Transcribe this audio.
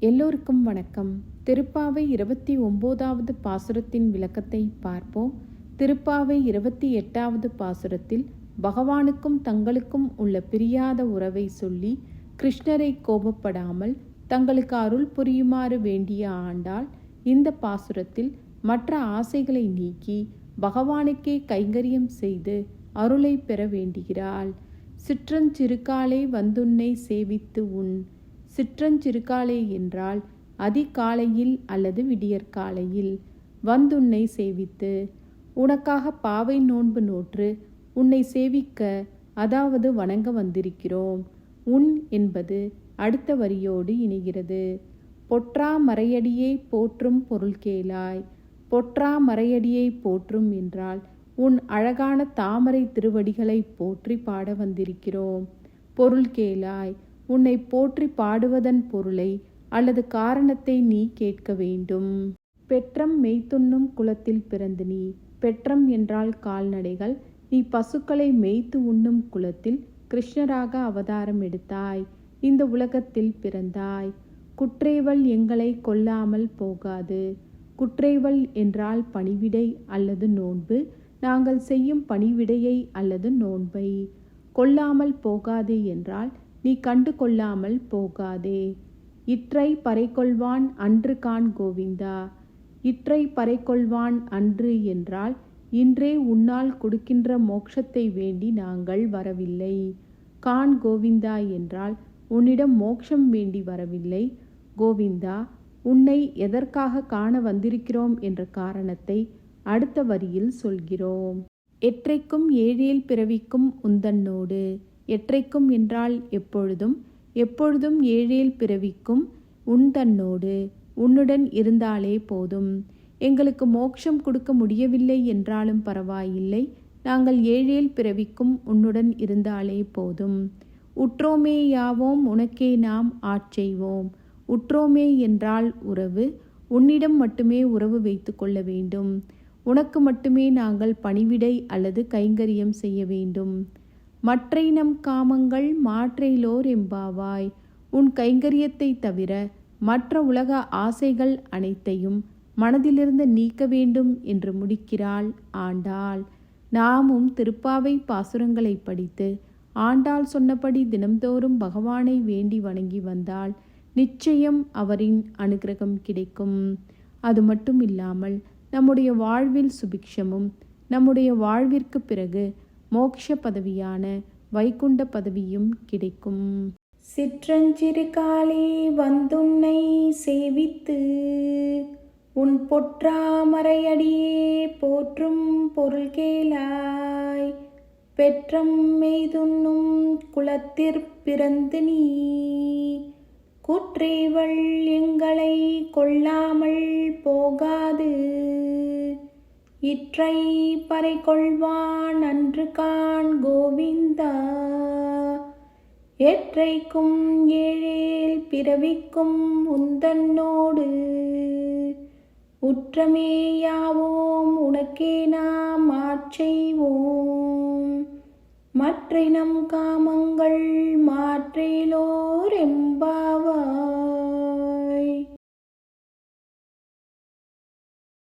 எல்லோருக்கும் வணக்கம். திருப்பாவை இருபத்தி ஒம்போதாவது பாசுரத்தின் விளக்கத்தை பார்ப்போம். திருப்பாவை இருபத்தி எட்டாவது பாசுரத்தில் பகவானுக்கும் தங்களுக்கும் உள்ள பிரியாத உறவை சொல்லி கிருஷ்ணரை கோபப்படாமல் தங்களுக்கு அருள் புரியுமாறு வேண்டிய ஆண்டாள் இந்த பாசுரத்தில் மற்ற ஆசைகளை நீக்கி பகவானுக்கே கைங்கரியம் செய்து அருளை பெற வேண்டுகிறாள். சிற்றஞ்சிறுக்காலே வந்துன்னை சேவித்து உன் சிற்றஞ்சிறுகாலே என்றால் அதிகாலையில் அல்லது விடியற்காலையில். வந்துன்னை சேவித்து உனக்காக பாவை நோன்பு நோற்று உன்னை சேவிக்க அதாவது வணங்க வந்திருக்கிறோம். உன் என்பது அடுத்த வரியோடு இணைகிறது. பொற்றா மறையடியை போற்றும் பொருள் கேளாய். பொற்றா மறையடியை போற்றும் என்றால் உன் அழகான தாமரை திருவடிகளை போற்றி பாட வந்திருக்கிறோம். பொருள் கேளாய். உன்னை போற்றி பாடுவதன் பொருளை அல்லது காரணத்தை நீ கேட்க வேண்டும். பெற்றம் மெய்த்துண்ணும் குலத்தில் பிறந்து நீ பெற்றம் என்றால் கால்நடைகள். நீ பசுக்களை மேய்த்து உண்ணும் குலத்தில் கிருஷ்ணராக அவதாரம் எடுத்தாய். இந்த உலகத்தில் பிறந்தாய். குற்றேவல் எங்களை கொல்லாமல் போகாது. குற்றேவல் என்றால் பணிவிடை அல்லது நோன்பு. நாங்கள் செய்யும் பணிவிடையை அல்லது நோன்பை. கொல்லாமல் போகாதே என்றால் நீ கண்டு கொள்ளாமல் போகாதே. இற்றை பறைக்கொள்வான் அன்று கான் கோவிந்தா. இற்றை பறைக்கொள்வான் அன்று என்றால் இன்றே உன்னால் கொடுக்கின்ற மோட்சத்தை வேண்டி நாங்கள் வரவில்லை. கான் கோவிந்தா என்றால் உன்னிடம் மோட்சம் வேண்டி வரவில்லை. கோவிந்தா உன்னை எதற்காக காண வந்திருக்கிறோம் என்ற காரணத்தை அடுத்த வரியில் சொல்கிறோம். எற்றைக்கும் ஏழேல் பிறவிக்கும் உந்தன்னோடு எற்றைக்கும் என்றால் எப்பொழுதும் எப்பொழுதும் ஏழேல் பிறவிக்கும் உன் தன்னோடு உன்னுடன் இருந்தாலே போதும். எங்களுக்கு மோட்சம் கொடுக்க முடியவில்லை என்றாலும் பரவாயில்லை. நாங்கள் ஏழேல் பிறவிக்கும் உன்னுடன் இருந்தாலே போதும். உற்றோமே யாவோம் உனக்கே நாம் ஆட்செய்வோம் உற்றோமே என்றால் உறவு உன்னிடம் மட்டுமே உறவு வைத்து கொள்ள வேண்டும். உனக்கு மட்டுமே நாங்கள் பணிவிடை அல்லது கைங்கரியம் செய்ய வேண்டும். மற்றை நம் காமங்கள் மாற்றையிலோர் எம்பாவாய் உன் கைங்கரியத்தை தவிர மற்ற உலக ஆசைகள் அனைத்தையும் மனதிலிருந்து நீக்க வேண்டும் என்று முடிக்கிறாள் ஆண்டாள். நாமும் திருப்பாவை பாசுரங்களை படித்து ஆண்டாள் சொன்னபடி தினம்தோறும் பகவானை வேண்டி வணங்கி வந்தால் நிச்சயம் அவரின் அனுகிரகம் கிடைக்கும். அது மட்டும் இல்லாமல் நம்முடைய வாழ்வில் சுபிக்ஷமும் நம்முடைய வாழ்விற்கு பிறகு மோக்ஷ பதவியான வைகுண்ட பதவியும் கிடைக்கும். சிற்றஞ்சிறு காலே வந்துன்னை சேவித்து உன் பொற்றாமரையடியே போற்றும் பொருள் கேளாய் பெற்றம் மெய்துண்ணும் குலத்திற் பிறந்து நீ கூற்றேவள் எங்களை கொள்ளாமல் போகாது. இற்றை பறை கொள்வான் அன்று கான் கோவிந்தா. எற்றைக்கும் ஏழேல் பிறவிக்கும் உந்தன்னோடு உற்றமேயாவோம் உனக்கே நாம் ஆட்செய்வோம் மற்றை நம் காமங்கள் மாற்றேலோ